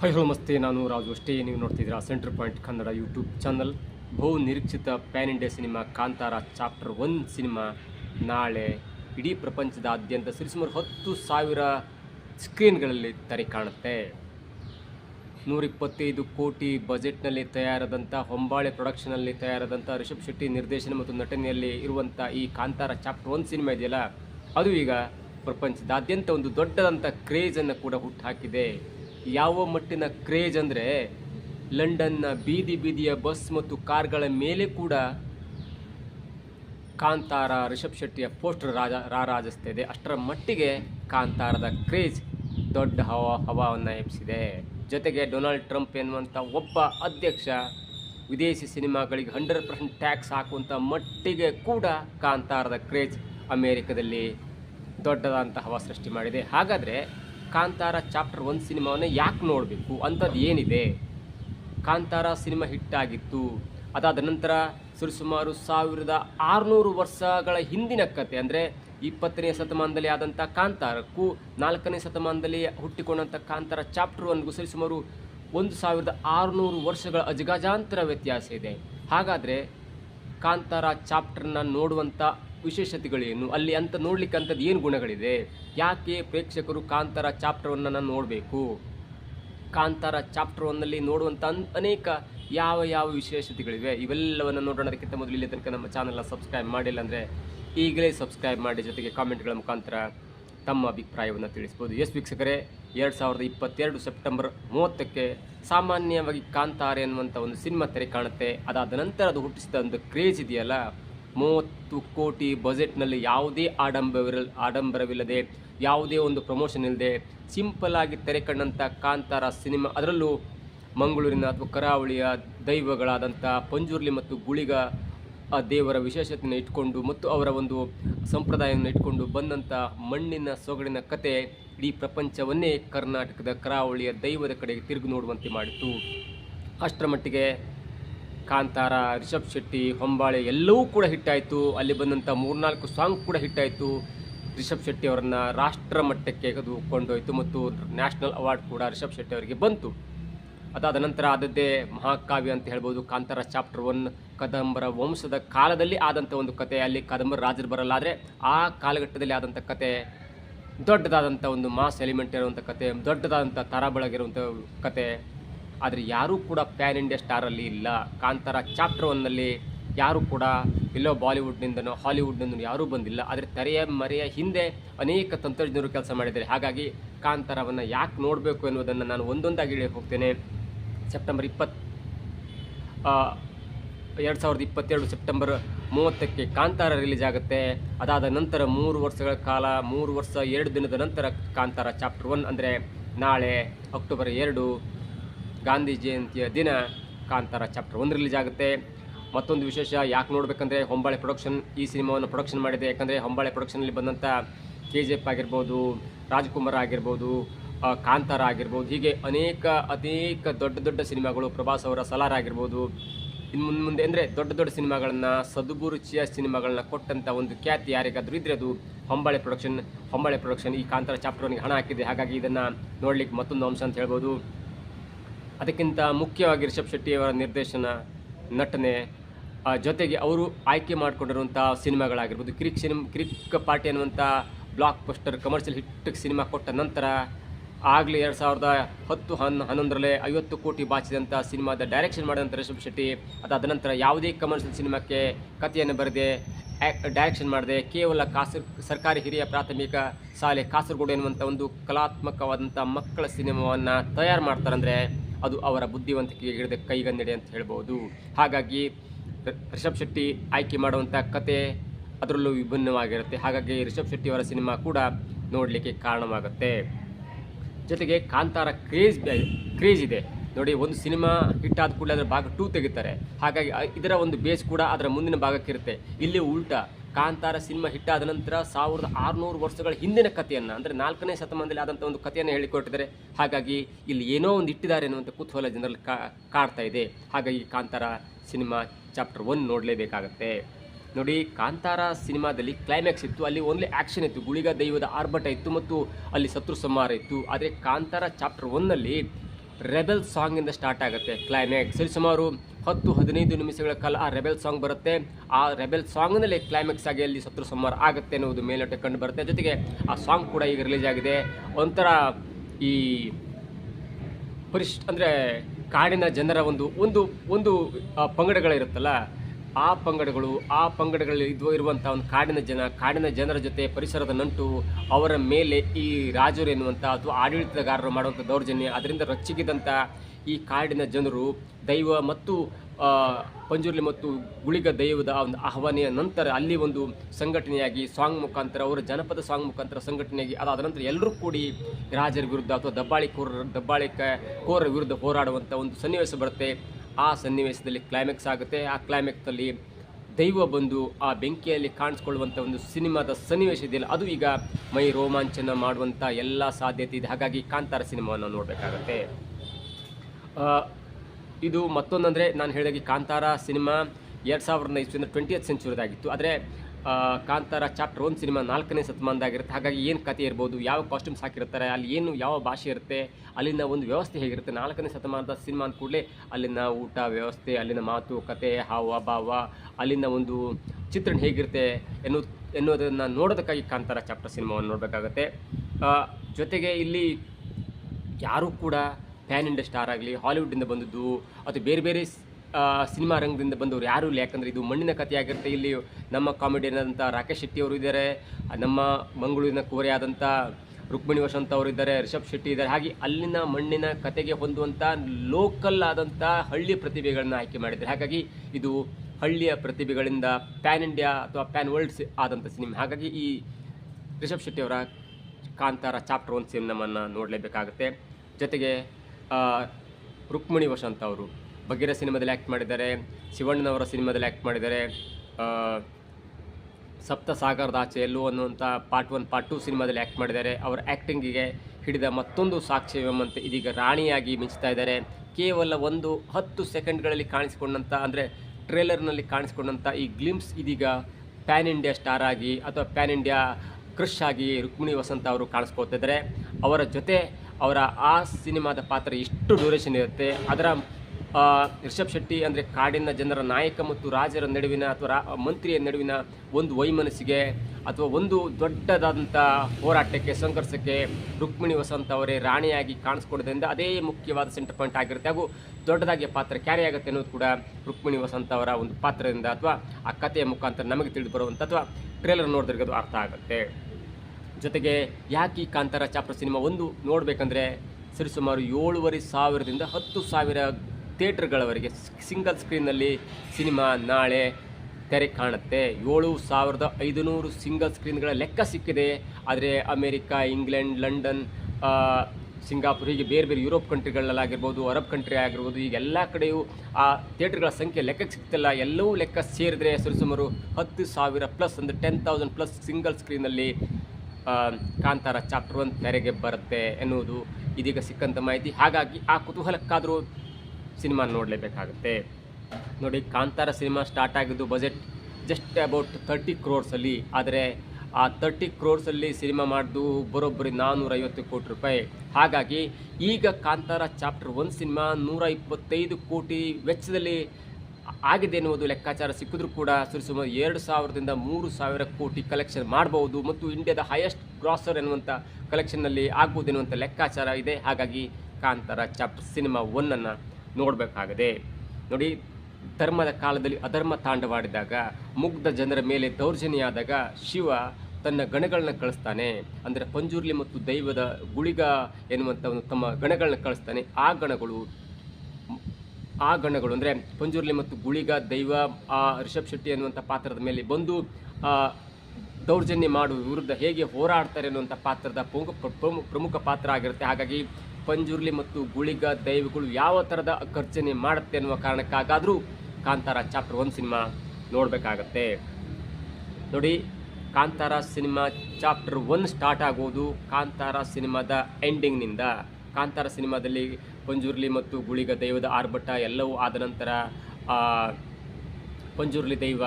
High hello ನಮಸ್ತೆ, ನಾನು ರಾಜು ಅಷ್ಟೇ. ನೀವು ನೋಡ್ತಿದ್ದೀರಾ centre point Kannada YouTube channel. ಬಹು ನಿರೀಕ್ಷಿತ pan India cinema, Kantara chapter one cinema ನಾಳೆ ಇಡೀ ಪ್ರಪಂಚದಾದ್ಯಂತ ಸರಿಸುಮಾರು ಹತ್ತು ಸಾವಿರ ಸ್ಕ್ರೀನ್ಗಳಲ್ಲಿ ತೆರೆ ಕಾಣುತ್ತೆ. ನೂರಿಪ್ಪತ್ತೈದು ಕೋಟಿ ಬಜೆಟ್ನಲ್ಲಿ ತಯಾರಾದಂಥ, ಹೊಂಬಾಳೆ ಪ್ರೊಡಕ್ಷನಲ್ಲಿ ತಯಾರಾದಂಥ ರಿಷಬ್ ಶೆಟ್ಟಿ ನಿರ್ದೇಶನ ಮತ್ತು ನಟನೆಯಲ್ಲಿ ಇರುವಂಥ ಈ ಕಾಂತಾರ ಚಾಪ್ಟರ್ ಒನ್ ಸಿನಿಮಾ ಇದೆಯಲ್ಲ, ಅದು ಈಗ ಪ್ರಪಂಚದಾದ್ಯಂತ ಒಂದು ದೊಡ್ಡದಂಥ ಕ್ರೇಜನ್ನು ಕೂಡ ಹುಟ್ಟುಹಾಕಿದೆ ಯಾವ ಮಟ್ಟಿನ ಕ್ರೇಜ್ ಅಂದರೆ ಲಂಡನ್ನ ಬೀದಿ ಬೀದಿಯ ಬಸ್ ಮತ್ತು ಕಾರ್ಗಳ ಮೇಲೆ ಕೂಡ ಕಾಂತಾರ ರಿಷಬ್ ಶೆಟ್ಟಿಯ ಪೋಸ್ಟರ್ ರಾಜ ರಾರಾಜಿಸ್ತಾ ಇದೆ ಅಷ್ಟರ ಮಟ್ಟಿಗೆ ಕಾಂತಾರದ ಕ್ರೇಜ್ ದೊಡ್ಡ ಹವಾ ಹವಾವನ್ನು ಎಬ್ಬಿಸಿದೆ ಜೊತೆಗೆ ಡೊನಾಲ್ಡ್ ಟ್ರಂಪ್ ಎನ್ನುವಂಥ ಒಬ್ಬ ಅಧ್ಯಕ್ಷ ವಿದೇಶಿ ಸಿನಿಮಾಗಳಿಗೆ ಹಂಡ್ರೆಡ್ ಪರ್ಸೆಂಟ್ ಟ್ಯಾಕ್ಸ್ ಹಾಕುವಂಥ ಮಟ್ಟಿಗೆ ಕೂಡ ಕಾಂತಾರದ ಕ್ರೇಜ್ ಅಮೇರಿಕದಲ್ಲಿ ದೊಡ್ಡದಾದಂಥ ಹವಾ ಸೃಷ್ಟಿ ಮಾಡಿದೆ. ಹಾಗಾದರೆ ಕಾಂತಾರ ಚಾಪ್ಟರ್ ಒನ್ ಸಿನಿಮಾವನ್ನು ಯಾಕೆ ನೋಡಬೇಕು? ಅಂಥದ್ದು ಏನಿದೆ? ಕಾಂತಾರ ಸಿನಿಮಾ ಹಿಟ್ಟಾಗಿತ್ತು ಅದಾದ ನಂತರ ಸರಿಸುಮಾರು ಸಾವಿರದ ಆರುನೂರು ವರ್ಷಗಳ ಹಿಂದಿನ ಕತೆ, ಅಂದರೆ ಇಪ್ಪತ್ತನೇ ಶತಮಾನದಲ್ಲಿ ಆದಂಥ ಕಾಂತಾರಕ್ಕೂ ನಾಲ್ಕನೇ ಶತಮಾನದಲ್ಲಿ ಹುಟ್ಟಿಕೊಂಡಂಥ ಕಾಂತಾರ ಚಾಪ್ಟರ್ ಒನ್ಗೂ ಸರಿಸುಮಾರು ಒಂದು ಸಾವಿರದ ಆರುನೂರು ವರ್ಷಗಳ ಅಜಗಜಾಂತರ ವ್ಯತ್ಯಾಸ ಇದೆ. ಹಾಗಾದರೆ ಕಾಂತಾರ ಚಾಪ್ಟರ್ನ ನೋಡುವಂಥ ವಿಶೇಷತೆಗಳೇನು? ಅಲ್ಲಿ ಅಂತ ನೋಡ್ಲಿಕ್ಕೆ ಅಂಥದ್ದು ಏನು ಗುಣಗಳಿದೆ? ಯಾಕೆ ಪ್ರೇಕ್ಷಕರು ಕಾಂತಾರ ಚಾಪ್ಟರನ್ನು ನೋಡಬೇಕು? ಕಾಂತಾರ ಚಾಪ್ಟರ್ ಒನ್ನಲ್ಲಿ ನೋಡುವಂಥ ಅನ್- ಅನೇಕ ಯಾವ ಯಾವ ವಿಶೇಷತೆಗಳಿವೆ? ಇವೆಲ್ಲವನ್ನು ನೋಡೋಣ. ಅದಕ್ಕಿಂತ ಮೊದಲು ಇಲ್ಲಿ ತನಕ ನಮ್ಮ ಚಾನಲ್ನ ಸಬ್ಸ್ಕ್ರೈಬ್ ಮಾಡಿಲ್ಲ ಅಂದರೆ ಈಗಲೇ ಸಬ್ಸ್ಕ್ರೈಬ್ ಮಾಡಿ. ಜೊತೆಗೆ ಕಾಮೆಂಟ್ಗಳ ಮುಖಾಂತರ ತಮ್ಮ ಅಭಿಪ್ರಾಯವನ್ನು ತಿಳಿಸ್ಬೋದು. ಎಸ್ ವೀಕ್ಷಕರೇ, ಎರಡು ಸಾವಿರದ ಇಪ್ಪತ್ತೆರಡು ಸೆಪ್ಟೆಂಬರ್ ಮೂವತ್ತಕ್ಕೆ ಸಾಮಾನ್ಯವಾಗಿ ಕಾಂತಾರೆ ಅನ್ನುವಂಥ ಒಂದು ಸಿನಿಮಾ ತೆರೆ ಕಾಣುತ್ತೆ. ಅದಾದ ನಂತರ ಅದು ಹುಟ್ಟಿಸಿದ ಒಂದು ಕ್ರೇಜ್ ಇದೆಯಲ್ಲ? ಮೂವತ್ತು ಕೋಟಿ ಬಜೆಟ್ನಲ್ಲಿ ಯಾವುದೇ ಆಡಂಬರ ಆಡಂಬರವಿಲ್ಲದೆ, ಯಾವುದೇ ಒಂದು ಪ್ರಮೋಷನ್ ಇಲ್ಲದೆ ಸಿಂಪಲ್ ಆಗಿ ತೆರೆ ಕಂಡಂಥ ಕಾಂತಾರ ಸಿನಿಮಾ. ಅದರಲ್ಲೂ ಮಂಗಳೂರಿನ ಅಥವಾ ಕರಾವಳಿಯ ದೈವಗಳಾದಂಥ ಪಂಜುರ್ಲಿ ಮತ್ತು ಗುಳಿಗ, ಆ ದೇವರ ವಿಶೇಷತೆಯನ್ನು ಇಟ್ಕೊಂಡು ಮತ್ತು ಅವರ ಒಂದು ಸಂಪ್ರದಾಯವನ್ನು ಇಟ್ಕೊಂಡು ಬಂದಂಥ ಮಣ್ಣಿನ ಸೊಗಡಿನ ಕತೆ ಇಡೀ ಪ್ರಪಂಚವನ್ನೇ ಕರ್ನಾಟಕದ ಕರಾವಳಿಯ ದೈವದ ಕಡೆಗೆ ತಿರುಗಿ ನೋಡುವಂತೆ ಮಾಡಿತು. ಅಷ್ಟರ ಮಟ್ಟಿಗೆ ಕಾಂತಾರ, ರಿಷಬ್ ಶೆಟ್ಟಿ, ಹೊಂಬಾಳೆ ಎಲ್ಲವೂ ಕೂಡ ಹಿಟ್ಟಾಯಿತು. ಅಲ್ಲಿ ಬಂದಂಥ ಮೂರ್ನಾಲ್ಕು ಸಾಂಗ್ ಕೂಡ ಹಿಟ್ಟಾಯಿತು. ರಿಷಬ್ ಶೆಟ್ಟಿ ಅವರನ್ನು ರಾಷ್ಟ್ರ ಮಟ್ಟಕ್ಕೆ ಅದು ಕೊಂಡೊಯ್ತು ಮತ್ತು ನ್ಯಾಷನಲ್ ಅವಾರ್ಡ್ ಕೂಡ ರಿಷಬ್ ಶೆಟ್ಟಿ ಅವರಿಗೆ ಬಂತು. ಅದಾದ ನಂತರ ಆದದ್ದೇ ಮಹಾಕಾವ್ಯ ಅಂತ ಹೇಳ್ಬೋದು. ಕಾಂತಾರ ಚಾಪ್ಟರ್ ಒನ್, ಕದಂಬರ ವಂಶದ ಕಾಲದಲ್ಲಿ ಆದಂಥ ಒಂದು ಕತೆ. ಅಲ್ಲಿ ಕದಂಬರ ರಾಜರು ಬರಲ್ಲ ಆದರೆ ಆ ಕಾಲಘಟ್ಟದಲ್ಲಿ ಆದಂಥ ಕತೆ ದೊಡ್ಡದಾದಂಥ ಒಂದು ಮಾಸ್ ಎಲಿಮೆಂಟ್ ಇರುವಂಥ ಕತೆ ದೊಡ್ಡದಾದಂಥ ತರಬಳಗಿರುವಂಥ ಕತೆ. ಆದರೆ ಯಾರೂ ಕೂಡ ಪ್ಯಾನ್ ಇಂಡಿಯಾ ಸ್ಟಾರಲ್ಲಿ ಇಲ್ಲ. ಕಾಂತಾರ ಚಾಪ್ಟರ್ ಒನ್ನಲ್ಲಿ ಯಾರೂ ಕೂಡ ಎಲ್ಲೋ ಬಾಲಿವುಡ್ನಿಂದನೋ ಹಾಲಿವುಡ್ನಿಂದನೂ ಯಾರೂ ಬಂದಿಲ್ಲ. ಆದರೆ ತೆರೆಯ ಮರೆಯ ಹಿಂದೆ ಅನೇಕ ತಂತ್ರಜ್ಞರು ಕೆಲಸ ಮಾಡಿದ್ದಾರೆ. ಹಾಗಾಗಿ ಕಾಂತಾರವನ್ನು ಯಾಕೆ ನೋಡಬೇಕು ಎನ್ನುವುದನ್ನು ನಾನು ಒಂದೊಂದಾಗಿ ಹೇಳಿ ಹೋಗ್ತೇನೆ. ಸೆಪ್ಟೆಂಬರ್ ಇಪ್ಪತ್ತು ಎರಡು ಸಾವಿರದ ಇಪ್ಪತ್ತೆರಡು ಸೆಪ್ಟೆಂಬರ್ ಮೂವತ್ತಕ್ಕೆ ಕಾಂತಾರ ರಿಲೀಸ್ ಆಗುತ್ತೆ. ಅದಾದ ನಂತರ ಮೂರು ವರ್ಷಗಳ ಕಾಲ, ಮೂರು ವರ್ಷ ಎರಡು ದಿನದ ನಂತರ ಕಾಂತಾರ ಚಾಪ್ಟರ್ ಒನ್ ಅಂದರೆ ನಾಳೆ ಅಕ್ಟೋಬರ್ ಎರಡು ಗಾಂಧಿ ಜಯಂತಿಯ ದಿನ ಕಾಂತಾರ ಚಾಪ್ಟರ್ ಒಂದು ರಿಲೀಸ್ ಆಗುತ್ತೆ. ಮತ್ತೊಂದು ವಿಶೇಷ ಯಾಕೆ ನೋಡಬೇಕಂದ್ರೆ ಹೊಂಬಾಳೆ ಪ್ರೊಡಕ್ಷನ್ ಈ ಸಿನಿಮಾವನ್ನು ಪ್ರೊಡಕ್ಷನ್ ಮಾಡಿದೆ. ಯಾಕಂದರೆ ಹೊಂಬಾಳೆ ಪ್ರೊಡಕ್ಷನಲ್ಲಿ ಬಂದಂಥ ಕೆ ಜಿ ಎಫ್ ಆಗಿರ್ಬೋದು, ರಾಜ್ಕುಮಾರ್ ಆಗಿರ್ಬೋದು ಕಾಂತಾರ ಆಗಿರ್ಬೋದು, ಹೀಗೆ ಅನೇಕ ಅನೇಕ ದೊಡ್ಡ ದೊಡ್ಡ ಸಿನಿಮಾಗಳು ಪ್ರಭಾಸ್ ಅವರ ಸಲಾರ್ ಆಗಿರ್ಬೋದು. ಇನ್ನು ಮುಂದೆ ಮುಂದೆ ಅಂದರೆ ದೊಡ್ಡ ದೊಡ್ಡ ಸಿನಿಮಾಗಳನ್ನು, ಸದುಗುರುಚಿಯ ಸಿನಿಮಾಗಳನ್ನ ಕೊಟ್ಟಂಥ ಒಂದು ಖ್ಯಾತಿ ಯಾರಿಗಾದರೂ ಇದ್ರೆ ಅದು ಹೊಂಬಾಳೆ ಪ್ರೊಡಕ್ಷನ್ ಹೊಂಬಾಳೆ ಪ್ರೊಡಕ್ಷನ್ ಈ ಕಾಂತಾರ ಚಾಪ್ಟರ್ನಿಗೆ ಹಣ ಹಾಕಿದೆ. ಹಾಗಾಗಿ ಇದನ್ನು ನೋಡ್ಲಿಕ್ಕೆ ಮತ್ತೊಂದು ಅಂಶ ಅಂತ ಹೇಳ್ಬೋದು. ಅದಕ್ಕಿಂತ ಮುಖ್ಯವಾಗಿ ರಿಷಬ್ ಶೆಟ್ಟಿಯವರ ನಿರ್ದೇಶನ, ನಟನೆ ಜೊತೆಗೆ ಅವರು ಆಯ್ಕೆ ಮಾಡಿಕೊಂಡಿರುವಂಥ ಸಿನಿಮಾಗಳಾಗಿರ್ಬೋದು. ಕ್ರಿಕ್ ಸಿನಿಮ್, ಕ್ರಿಕ್ ಪಾರ್ಟಿ ಅನ್ನುವಂಥ blockbuster commercial hit cinema ಕೊಟ್ಟ ನಂತರ ಆಗಲೇ ಎರಡು ಸಾವಿರದ ಹತ್ತು ಹನ್, ಹನ್ನೊಂದರಲ್ಲೇ ಐವತ್ತು ಕೋಟಿ ಬಾಚಿದಂಥ ಸಿನಿಮಾದ ಡೈರೆಕ್ಷನ್ ಮಾಡಿದಂಥ ರಿಷಬ್ ಶೆಟ್ಟಿ, ಅದಾದ ನಂತರ ಯಾವುದೇ ಕಮರ್ಷಿಯಲ್ ಸಿನಿಮಾಕ್ಕೆ ಕಥೆಯನ್ನು ಬರೆದೆ ಡೈರೆಕ್ಷನ್ ಮಾಡಿದೆ, ಕೇವಲ ಕಾಸರ್, ಸರ್ಕಾರಿ ಹಿರಿಯ ಪ್ರಾಥಮಿಕ ಶಾಲೆ ಕಾಸರಗೋಡು ಎನ್ನುವಂಥ ಒಂದು ಕಲಾತ್ಮಕವಾದಂಥ ಮಕ್ಕಳ ಸಿನಿಮಾವನ್ನು ತಯಾರು ಮಾಡ್ತಾರಂದರೆ ಅದು ಅವರ ಬುದ್ಧಿವಂತಿಕೆಗೆ ಹಿಡಿದ ಕೈಗನ್ನಡಿ ಅಂತ ಹೇಳ್ಬೋದು. ಹಾಗಾಗಿ ರಿಷಬ್ ಶೆಟ್ಟಿ ಆಯ್ಕೆ ಮಾಡುವಂಥ ಕತೆ ಅದರಲ್ಲೂ ವಿಭಿನ್ನವಾಗಿರುತ್ತೆ. ಹಾಗಾಗಿ ರಿಷಬ್ ಶೆಟ್ಟಿ ಅವರ ಸಿನಿಮಾ ಕೂಡ ನೋಡಲಿಕ್ಕೆ ಕಾರಣವಾಗುತ್ತೆ. ಜೊತೆಗೆ ಕಾಂತಾರ ಕ್ರೇಜ್ ಕ್ರೇಜ್ ಇದೆ. ನೋಡಿ, ಒಂದು ಸಿನಿಮಾ ಹಿಟ್ ಆದ ಕೂಡಲೇ ಅದರ ಭಾಗ ಟೂ ತೆಗಿತಾರೆ. ಹಾಗಾಗಿ ಇದರ ಒಂದು ಬೇಸ್ ಕೂಡ ಅದರ ಮುಂದಿನ ಭಾಗಕ್ಕಿರುತ್ತೆ. ಇಲ್ಲಿ ಉಲ್ಟಾ ಕಾಂತಾರ ಸಿನಿಮಾ ಹಿಟ್ ಆದ ನಂತರ ಸಾವಿರದ ಆರುನೂರು ವರ್ಷಗಳ ಹಿಂದಿನ ಕಥೆಯನ್ನು, ಅಂದರೆ ನಾಲ್ಕನೇ ಶತಮಾನದಲ್ಲಿ ಆದಂಥ ಒಂದು ಕಥೆಯನ್ನು ಹೇಳಿಕೊಟ್ಟಿದ್ದಾರೆ. ಹಾಗಾಗಿ ಇಲ್ಲಿ ಏನೋ ಒಂದು ಇಟ್ಟಿದ್ದಾರೆ ಅನ್ನುವಂಥ ಕುತೂಹಲ ಜನರಲ್ಲಿ ಕಾಡ್ತಾ ಇದೆ. ಹಾಗಾಗಿ ಕಾಂತಾರ ಸಿನಿಮಾ ಚಾಪ್ಟರ್ ಒನ್ ನೋಡಲೇಬೇಕಾಗತ್ತೆ. ನೋಡಿ, ಕಾಂತಾರ ಸಿನಿಮಾದಲ್ಲಿ ಕ್ಲೈಮ್ಯಾಕ್ಸ್ ಇತ್ತು, ಅಲ್ಲಿ ಓನ್ಲಿ ಆ್ಯಕ್ಷನ್ ಇತ್ತು. ಗುಳಿಗ ದೈವದ ಆರ್ಭಟ ಇತ್ತು ಮತ್ತು ಅಲ್ಲಿ ಶತ್ರು ಸಂಹಾರ ಇತ್ತು. ಆದರೆ ಕಾಂತಾರ ಚಾಪ್ಟರ್ ಒನ್ನಲ್ಲಿ ರೆಬೆಲ್ ಸಾಂಗಿಂದ ಸ್ಟಾರ್ಟ್ ಆಗುತ್ತೆ ಕ್ಲೈಮ್ಯಾಕ್ಸ್ ಸರಿಸುಮಾರು ಹತ್ತು, ಹದಿನೈದು ನಿಮಿಷಗಳ ಕಾಲ ಆ ರೆಬೆಲ್ ಸಾಂಗ್ ಬರುತ್ತೆ. ಆ ರೆಬೆಲ್ ಸಾಂಗ್ನಲ್ಲಿ ಕ್ಲೈಮ್ಯಾಕ್ಸ್ ಆಗಿ ಅಲ್ಲಿ ಸತ್ರು ಸುಮಾರು ಆಗುತ್ತೆ ಅನ್ನೋದು ಮೇಲ್ನೋಟ ಕಂಡು ಬರುತ್ತೆ. ಜೊತೆಗೆ ಆ ಸಾಂಗ್ ಕೂಡ ಈಗ ರಿಲೀಸ್ ಆಗಿದೆ. ಒಂಥರ ಈ ಪರಿಶ್ ಅಂದರೆ ಕಾಡಿನ ಜನರ ಒಂದು ಒಂದು ಒಂದು ಪಂಗಡಗಳಿರುತ್ತಲ್ಲ ಆ ಪಂಗಡಗಳು, ಆ ಪಂಗಡಗಳಲ್ಲಿ ಇದು ಇರುವಂಥ ಒಂದು ಕಾಡಿನ ಜನ, ಕಾಡಿನ ಜನರ ಜೊತೆ ಪರಿಸರದ ನಂಟು ಅವರ ಮೇಲೆ ಈ ರಾಜರು ಎನ್ನುವಂಥ ಅಥವಾ ಆಡಳಿತಗಾರರು ಮಾಡುವಂಥ ದೌರ್ಜನ್ಯ. ಅದರಿಂದ ರೊಚ್ಚಿಗಿದಂಥ ಈ ಕಾಡಿನ ಜನರು ದೈವ ಮತ್ತು ಪಂಜುರ್ಲಿ ಮತ್ತು ಗುಳಿಗ ದೈವದ ಒಂದು ಆಹ್ವಾನೆಯ ನಂತರ ಅಲ್ಲಿ ಒಂದು ಸಂಘಟನೆಯಾಗಿ ಸಾಂಗ್ ಮುಖಾಂತರ, ಅವರ ಜನಪದ ಸಾಂಗ್ ಮುಖಾಂತರ ಸಂಘಟನೆಯಾಗಿ ಅದಾದ ನಂತರ ಎಲ್ಲರೂ ಕೂಡಿ ರಾಜರ ವಿರುದ್ಧ ಅಥವಾ ದಬ್ಬಾಳಿ ಕೋರ ದಬ್ಬಾಳಿ ಕೋರರ ವಿರುದ್ಧ ಹೋರಾಡುವಂಥ ಒಂದು ಸನ್ನಿವೇಶ ಬರುತ್ತೆ. ಆ ಸನ್ನಿವೇಶದಲ್ಲಿ ಕ್ಲೈಮ್ಯಾಕ್ಸ್ ಆಗುತ್ತೆ. ಆ ಕ್ಲೈಮ್ಯಾಕ್ಸಲ್ಲಿ ದೈವ ಬಂದು ಆ ಬೆಂಕಿಯಲ್ಲಿ ಕಾಣಿಸ್ಕೊಳ್ಳುವಂಥ ಒಂದು ಸಿನಿಮಾದ ಸನ್ನಿವೇಶ ಇದೆಯಲ್ಲ, ಅದು ಈಗ ಮೈ ರೋಮಾಂಚನ ಮಾಡುವಂಥ ಎಲ್ಲ ಸಾಧ್ಯತೆ ಇದೆ. ಹಾಗಾಗಿ ಕಾಂತಾರ ಸಿನಿಮಾವನ್ನು ನೋಡಬೇಕಾಗತ್ತೆ. ಇದು ಮತ್ತೊಂದಂದರೆ ನಾನು ಹೇಳಿದಾಗೆ ಕಾಂತಾರ ಸಿನಿಮಾ ಎರಡು ಸಾವಿರದ ಟ್ವೆಂಟಿ ಟ್ವೆಂಟಿಯತ್ ಸೆಂಚುರಿದಾಗಿತ್ತು ಆದರೆ ಕಾಂತಾರ ಚಾಪ್ಟರ್ ಒಂದು ಸಿನಿಮಾ ನಾಲ್ಕನೇ ಶತಮಾನದಾಗಿರುತ್ತೆ. ಹಾಗಾಗಿ ಏನು ಕತೆ ಇರ್ಬೋದು, ಯಾವ ಕಾಸ್ಟ್ಯೂಮ್ಸ್ ಹಾಕಿರ್ತಾರೆ ಅಲ್ಲಿ ಏನು, ಯಾವ ಭಾಷೆ ಇರುತ್ತೆ, ಅಲ್ಲಿನ ಒಂದು ವ್ಯವಸ್ಥೆ ಹೇಗಿರುತ್ತೆ. ನಾಲ್ಕನೇ ಶತಮಾನದ ಸಿನಿಮಾ ಅಂದ ಕೂಡಲೇ ಅಲ್ಲಿನ ಊಟ ವ್ಯವಸ್ಥೆ, ಅಲ್ಲಿನ ಮಾತು, ಕತೆ, ಹಾವ, ಭಾವ, ಅಲ್ಲಿನ ಒಂದು ಚಿತ್ರಣ ಹೇಗಿರುತ್ತೆ ಎನ್ನು ಎನ್ನುವುದನ್ನು ನೋಡೋದಕ್ಕಾಗಿ ಕಾಂತಾರ ಚಾಪ್ಟರ್ ಸಿನಿಮಾವನ್ನು ನೋಡಬೇಕಾಗತ್ತೆ. ಜೊತೆಗೆ ಇಲ್ಲಿ ಯಾರೂ ಕೂಡ ಪ್ಯಾನ್ ಇಂಡಿಯಾ ಸ್ಟಾರ್ ಆಗಲಿ ಹಾಲಿವುಡ್ಡಿಂದ ಬಂದದ್ದು, ಅಥವಾ ಬೇರೆ ಬೇರೆ ಸಿನಿಮಾ ರಂಗದಿಂದ ಬಂದವರು ಯಾರೂ ಇಲ್ಲ? ಯಾಕಂದರೆ ಇದು ಮಣ್ಣಿನ ಕಥೆಯಾಗಿರುತ್ತೆ. ಇಲ್ಲಿ ನಮ್ಮ ಕಾಮಿಡಿಯನ್ ಆದಂಥ ರಾಕೇಶ್ ಶೆಟ್ಟಿ ಅವರು ಇದ್ದಾರೆ. ನಮ್ಮ ಮಂಗಳೂರಿನ ಕೋರೆಯಾದಂಥ ರುಕ್ಮಿಣಿ ವಸಂತ ಅವರು ಇದ್ದಾರೆ. ರಿಷಬ್ ಶೆಟ್ಟಿ ಇದ್ದಾರೆ. ಹಾಗೆ ಅಲ್ಲಿನ ಮಣ್ಣಿನ ಕತೆಗೆ ಹೊಂದುವಂಥ ಲೋಕಲ್ ಆದಂಥ ಹಳ್ಳಿ ಪ್ರತಿಭೆಗಳನ್ನು ಆಯ್ಕೆ ಮಾಡಿದ್ದಾರೆ. ಹಾಗಾಗಿ ಇದು ಹಳ್ಳಿಯ ಪ್ರತಿಭೆಗಳಿಂದ ಪ್ಯಾನ್ ಇಂಡಿಯಾ ಅಥವಾ ಪ್ಯಾನ್ ವರ್ಲ್ಡ್ಸ್ ಆದಂಥ ಸಿನಿಮಾ ಹಾಗಾಗಿ ಈ ರಿಷಬ್ ಶೆಟ್ಟಿಯವರ ಕಾಂತಾರ ಚಾಪ್ಟರ್ ಒನ್ ಸಿನಿಮಾವನ್ನು ನೋಡಲೇಬೇಕಾಗುತ್ತೆ. ಜೊತೆಗೆ ರುಕ್ಮಿಣಿ ವಸಂತ ಅವರು ಬಗೆರ ಸಿನಿಮಾದಲ್ಲಿ ಆ್ಯಕ್ಟ್ ಮಾಡಿದ್ದಾರೆ, ಶಿವಣ್ಣನವರ ಸಿನಿಮಾದಲ್ಲಿ ಆ್ಯಕ್ಟ್ ಮಾಡಿದ್ದಾರೆ ಸಪ್ತ ಸಾಗರದ ಆಚೆ ಎಲ್ಲೋ ಅನ್ನುವಂಥ ಪಾರ್ಟ್ ಒನ್ ಪಾರ್ಟ್ ಟು ಸಿನಿಮಾದಲ್ಲಿ ಆ್ಯಕ್ಟ್ ಮಾಡಿದ್ದಾರೆ. ಅವರ ಆ್ಯಕ್ಟಿಂಗಿಗೆ ಹಿಡಿದ ಮತ್ತೊಂದು ಸಾಕ್ಷ್ಯವೆಂಬಂತೆ ಇದೀಗ ರಾಣಿಯಾಗಿ ಮಿಂಚ್ತಾ ಇದ್ದಾರೆ. ಕೇವಲ ಒಂದು ಹತ್ತು ಸೆಕೆಂಡ್ಗಳಲ್ಲಿ ಕಾಣಿಸಿಕೊಂಡಂಥ, ಅಂದರೆ ಟ್ರೇಲರ್ನಲ್ಲಿ ಕಾಣಿಸಿಕೊಂಡಂಥ ಈ ಗ್ಲಿಮ್ಸ್ ಇದೀಗ ಪ್ಯಾನ್ ಇಂಡಿಯಾ ಸ್ಟಾರ್ ಆಗಿ ಅಥವಾ ಪ್ಯಾನ್ ಇಂಡಿಯಾ ಕ್ರಿಶ್ ಆಗಿ ರುಕ್ಮಿಣಿ ವಸಂತ ಅವರು ಕಾಣಿಸ್ಕೊತಿದ್ದಾರೆ ಅವರ ಜೊತೆ ಅವರ ಆ ಸಿನಿಮಾದ ಪಾತ್ರ ಎಷ್ಟು ಡ್ಯೂರೇಷನ್ ಇರುತ್ತೆ, ಅದರ ರಿಷಬ್ ಶೆಟ್ಟಿ ಅಂದರೆ ಕಾಡಿನ ಜನರ ನಾಯಕ ಮತ್ತು ರಾಜರ ನಡುವಿನ ಅಥವಾ ರಾ ಮಂತ್ರಿಯ ನಡುವಿನ ಒಂದು ವೈಮನಸ್ಸಿಗೆ ಅಥವಾ ಒಂದು ದೊಡ್ಡದಾದಂಥ ಹೋರಾಟಕ್ಕೆ, ಸಂಘರ್ಷಕ್ಕೆ ರುಕ್ಮಿಣಿ ವಸಂತ ಅವರೇ ರಾಣಿಯಾಗಿ ಕಾಣಿಸ್ಕೊಡೋದ್ರಿಂದ ಅದೇ ಮುಖ್ಯವಾದ ಸೆಂಟರ್ ಪಾಯಿಂಟ್ ಆಗಿರುತ್ತೆ. ಹಾಗೂ ದೊಡ್ಡದಾಗಿ ಪಾತ್ರ ಕ್ಯಾರಿ ಆಗುತ್ತೆ ಅನ್ನೋದು ಕೂಡ ರುಕ್ಮಿಣಿ ವಸಂತ ಅವರ ಒಂದು ಪಾತ್ರದಿಂದ ಅಥವಾ ಆ ಕಥೆಯ ಮುಖಾಂತರ ನಮಗೆ ತಿಳಿದು ಬರುವಂಥ ಅಥವಾ ಟ್ರೇಲರ್ ನೋಡಿದ್ರೆ ಅದು ಅರ್ಥ ಆಗುತ್ತೆ. ಜೊತೆಗೆ ಯಾಕೆ ಕಾಂತಾರ ಚಾಪ್ರ ಸಿನಿಮಾ ಒಂದು ನೋಡಬೇಕಂದ್ರೆ ಸರಿಸುಮಾರು ಏಳುವರೆ ಸಾವಿರದಿಂದ ಹತ್ತು ಸಾವಿರ ಥಿಯೇಟ್ರ್ಗಳವರೆಗೆ ಸಿಂಗಲ್ ಸ್ಕ್ರೀನ್ನಲ್ಲಿ ಸಿನಿಮಾ ನಾಳೆ ತೆರೆ ಕಾಣುತ್ತೆ. ಏಳು ಸಾವಿರದ ಐದುನೂರು ಸಿಂಗಲ್ ಸ್ಕ್ರೀನ್ಗಳ ಲೆಕ್ಕ ಸಿಕ್ಕಿದೆ. ಆದರೆ ಅಮೇರಿಕಾ, ಇಂಗ್ಲೆಂಡ್, ಲಂಡನ್ ಸಿಂಗಾಪುರ್ ಹೀಗೆ ಬೇರೆ ಬೇರೆ ಯುರೋಪ್ ಕಂಟ್ರಿಗಳಲ್ಲಾಗಿರ್ಬೋದು, ಅರಬ್ ಕಂಟ್ರಿ ಆಗಿರ್ಬೋದು ಈಗ ಎಲ್ಲ ಕಡೆಯೂ ಆ ಥಿಯೇಟ್ರ್ಗಳ ಸಂಖ್ಯೆ ಲೆಕ್ಕಕ್ಕೆ ಸಿಗ್ತಿಲ್ಲ ಎಲ್ಲವೂ ಲೆಕ್ಕ ಸೇರಿದ್ರೆ ಸರಿಸುಮಾರು ಹತ್ತು ಸಾವಿರ ಪ್ಲಸ್ ಅಂದರೆ ಟೆನ್ ತೌಸಂಡ್ ಪ್ಲಸ್ ಸಿಂಗಲ್ ಸ್ಕ್ರೀನಲ್ಲಿ ಕಾಂತಾರ ಚಾಪ್ಟರ್ ಒನ್ ತೆರೆಗೆ ಬರುತ್ತೆ ಎನ್ನುವುದು ಇದೀಗ ಸಿಕ್ಕಂಥ ಮಾಹಿತಿ. ಹಾಗಾಗಿ ಆ ಕುತೂಹಲಕ್ಕಾದರೂ ಸಿನಿಮಾ ನೋಡಲೇಬೇಕಾಗುತ್ತೆ. ನೋಡಿ, ಕಾಂತಾರ ಸಿನಿಮಾ ಸ್ಟಾರ್ಟ್ ಆಗಿದ್ದು ಬಜೆಟ್ ಜಸ್ಟ್ ಅಬೌಟ್ ತರ್ಟಿ ಕ್ರೋರ್ಸಲ್ಲಿ ಆದರೆ ಆ ತರ್ಟಿ ಕ್ರೋರ್ಸಲ್ಲಿ ಸಿನಿಮಾ ಮಾಡಿದ್ದು ಬರೋಬ್ಬರಿ ನಾನ್ನೂರೈವತ್ತು ಕೋಟಿ ರೂಪಾಯಿ. ಹಾಗಾಗಿ ಈಗ ಕಾಂತಾರ ಚಾಪ್ಟರ್ ಒನ್ ಸಿನಿಮಾ ನೂರ ಇಪ್ಪತ್ತೈದು ಕೋಟಿ ವೆಚ್ಚದಲ್ಲಿ ಆಗಿದೆ ಎನ್ನುವುದು ಲೆಕ್ಕಾಚಾರ ಸಿಕ್ಕಿದ್ರೂ ಕೂಡ ಸರಿಸುಮಾರು ಎರಡು ಸಾವಿರದಿಂದ ಮೂರು ಸಾವಿರ ಕೋಟಿ ಕಲೆಕ್ಷನ್ ಮಾಡಬಹುದು ಮತ್ತು ಇಂಡಿಯಾದ ಹೈಯೆಸ್ಟ್ ಗ್ರಾಸರ್ ಎನ್ನುವಂಥ ಕಲೆಕ್ಷನ್ನಲ್ಲಿ ಆಗ್ಬೋದು ಎನ್ನುವಂಥ ಲೆಕ್ಕಾಚಾರ ಇದೆ. ಹಾಗಾಗಿ ಕಾಂತಾರ ಚಾಪ್ಟರ್ ಸಿನಿಮಾ ಒನ್ನನ್ನು ನೋಡಬೇಕಾಗಿದೆ. ನೋಡಿ, ಧರ್ಮದ ಕಾಲದಲ್ಲಿ ಅಧರ್ಮ ತಾಂಡವಾಡಿದಾಗ, ಮುಗ್ಧ ಜನರ ಮೇಲೆ ದೌರ್ಜನ್ಯ ಆದಾಗ ಶಿವ ತನ್ನ ಗಣಗಳನ್ನ ಕಳಿಸ್ತಾನೆ. ಅಂದರೆ ಪಂಜುರ್ಲಿ ಮತ್ತು ದೈವದ ಗುಳಿಗ ಎನ್ನುವಂಥ ಒಂದು ತಮ್ಮ ಗಣಗಳನ್ನ ಕಳಿಸ್ತಾನೆ. ಆ ಗಣಗಳು ಆ ಗಣಗಳು ಅಂದರೆ ಪಂಜುರ್ಲಿ ಮತ್ತು ಗುಳಿಗ, ದೈವ, ಆ ರಿಷಬ್ ಶೆಟ್ಟಿ ಅನ್ನುವಂಥ ಪಾತ್ರದ ಮೇಲೆ ಬಂದು ದೌರ್ಜನ್ಯ ಮಾಡುವ ವಿರುದ್ಧ ಹೇಗೆ ಹೋರಾಡ್ತಾರೆ ಅನ್ನುವಂಥ ಪಾತ್ರದ ಪ್ರಮುಖ ಪ್ರಮುಖ ಪಾತ್ರ ಆಗಿರುತ್ತೆ. ಹಾಗಾಗಿ ಪಂಜುರ್ಲಿ ಮತ್ತು ಗುಳಿಗ ದೈವಗಳು ಯಾವ ಥರದ ಖರ್ಚನೆ ಮಾಡುತ್ತೆ ಅನ್ನುವ ಕಾರಣಕ್ಕಾಗಾದರೂ ಕಾಂತಾರ ಚಾಪ್ಟರ್ ಒನ್ ಸಿನಿಮಾ ನೋಡಬೇಕಾಗತ್ತೆ. ನೋಡಿ, Kantara cinema chapter one start ಆಗೋದು ಕಾಂತಾರ ಸಿನಿಮಾದ ಎಂಡಿಂಗ್ನಿಂದ. ಕಾಂತಾರ ಸಿನಿಮಾದಲ್ಲಿ ಪಂಜುರ್ಲಿ ಮತ್ತು ಗುಳಿಗ ದೈವದ ಆರ್ಭಟ ಎಲ್ಲವೂ ಆದ ನಂತರ ಪಂಜುರ್ಲಿ ದೈವ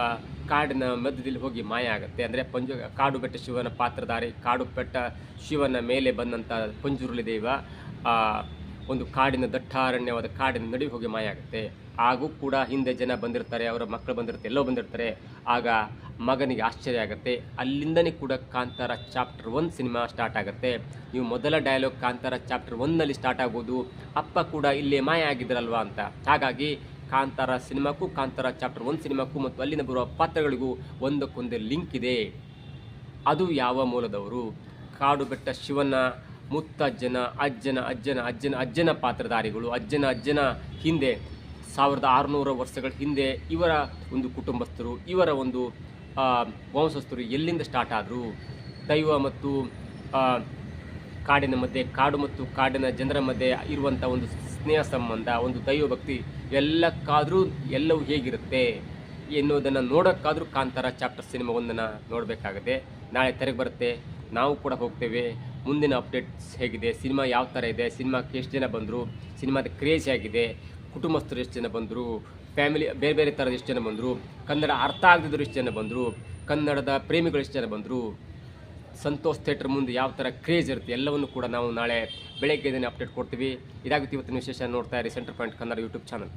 ಕಾಡಿನ ಮಧ್ಯದಲ್ಲಿ ಹೋಗಿ ಮಾಯ ಆಗುತ್ತೆ. ಅಂದರೆ ಪಂಜು ಕಾಡು ಬೆಟ್ಟ ಶಿವನ ಪಾತ್ರಧಾರಿ ಕಾಡು ಬೆಟ್ಟ ಶಿವನ ಮೇಲೆ ಬಂದಂಥ ಪಂಜುರ್ಲಿ ದೈವ ಆ, ಒಂದು ಕಾಡಿನ ದಟ್ಟಾರಣ್ಯವಾದ ಕಾಡಿನ ನಡುವೆ ಹೋಗಿ ಮಾಯ ಆಗುತ್ತೆ ಹಾಗೂ ಕೂಡ ಹಿಂದೆ ಜನ ಬಂದಿರ್ತಾರೆ ಅವರ ಮಕ್ಕಳು ಬಂದಿರ್ತಾರೆ ಎಲ್ಲೋ ಬಂದಿರ್ತಾರೆ. ಆಗ ಮಗನಿಗೆ ಆಶ್ಚರ್ಯ ಆಗುತ್ತೆ. ಅಲ್ಲಿಂದನೇ ಕೂಡ Kantara chapter one cinema start ಆಗುತ್ತೆ. ನೀವು ಮೊದಲ ಡೈಲಾಗ್ ಕಾಂತಾರ ಚಾಪ್ಟರ್ ಒನ್ನಲ್ಲಿ ಸ್ಟಾರ್ಟ್ ಆಗ್ಬೋದು ಅಪ್ಪ ಕೂಡ ಇಲ್ಲೇ ಮಾಯ ಆಗಿದ್ರಲ್ವಾ ಅಂತ. ಹಾಗಾಗಿ ಕಾಂತಾರ ಸಿನಿಮಾಕ್ಕೂ ಕಾಂತಾರ ಚಾಪ್ಟರ್ ಒನ್ ಸಿನಿಮಾಕ್ಕೂ ಮತ್ತು ಅಲ್ಲಿನ ಬರುವ ಪಾತ್ರಗಳಿಗೂ ಒಂದಕ್ಕೊಂದು ಲಿಂಕ್ ಇದೆ. ಅದು ಯಾವ ಮೂಲದವರು? ಕಾಡು ಬೆಟ್ಟ ಶಿವನ ಮುತ್ತಜ್ಜನ, ಅಜ್ಜನ ಅಜ್ಜನ ಅಜ್ಜನ ಅಜ್ಜನ ಪಾತ್ರಧಾರಿಗಳು, ಅಜ್ಜನ ಅಜ್ಜನ ಹಿಂದೆ ಸಾವಿರದ ಆರುನೂರು ವರ್ಷಗಳ ಹಿಂದೆ ಇವರ ಒಂದು ಕುಟುಂಬಸ್ಥರು, ಇವರ ಒಂದು ವಂಶಸ್ಥರು ಎಲ್ಲಿಂದ ಸ್ಟಾರ್ಟ್ ಆದರು? ದೈವ ಮತ್ತು ಕಾಡಿನ ಮಧ್ಯೆ, ಕಾಡು ಮತ್ತು ಕಾಡಿನ ಜನರ ಮಧ್ಯೆ ಇರುವಂಥ ಒಂದು ಸ್ನೇಹ ಸಂಬಂಧ, ಒಂದು ದೈವ ಭಕ್ತಿ ಎಲ್ಲಕ್ಕಾದರೂ ಎಲ್ಲವೂ ಹೇಗಿರುತ್ತೆ ಎನ್ನುವುದನ್ನು ನೋಡೋಕ್ಕಾದರೂ ಕಾಂತಾರ ಚಾಪ್ಟರ್ ಸಿನಿಮಾ ಒಂದನ್ನು ನೋಡಬೇಕಾಗುತ್ತೆ. ನಾಳೆ ತೆರೆಗೆ ಬರುತ್ತೆ. ನಾವು ಕೂಡ ಹೋಗ್ತೇವೆ. ಮುಂದಿನ ಅಪ್ಡೇಟ್ಸ್ ಹೇಗಿದೆ? ಸಿನಿಮಾ ಯಾವ ಥರ ಇದೆ? ಸಿನಿಮಾಕ್ಕೆ ಎಷ್ಟು ಜನ ಬಂದರು? ಸಿನಿಮಾದ ಕ್ರೇಜ್ ಆಗಿದೆ ಕುಟುಂಬಸ್ಥರು ಎಷ್ಟು ಜನ ಬಂದರು? ಫ್ಯಾಮಿಲಿ, ಬೇರೆ ಬೇರೆ ಥರದ ಎಷ್ಟು ಜನ ಬಂದರು? ಕನ್ನಡ ಅರ್ಥ ಆಗದಿದ್ರು ಎಷ್ಟು ಜನ ಬಂದರು? ಕನ್ನಡದ ಪ್ರೇಮಿಗಳು ಎಷ್ಟು ಜನ ಬಂದರು? ಸಂತೋಷ್ ಥಿಯೇಟರ್ ಮುಂದೆ ಯಾವ ಥರ ಕ್ರೇಜ್ ಇರುತ್ತೆ? ಎಲ್ಲವನ್ನು ಕೂಡ ನಾವು ನಾಳೆ ಬೆಳಗ್ಗೆ ಇದನ್ನು ಅಪ್ಡೇಟ್ ಕೊಡ್ತೀವಿ. ಇದಾಗುತ್ತೆ ಇವತ್ತಿನ ವಿಶೇಷ ನೋಡ್ತಾ ಇರಿ center point Kannada YouTube channel.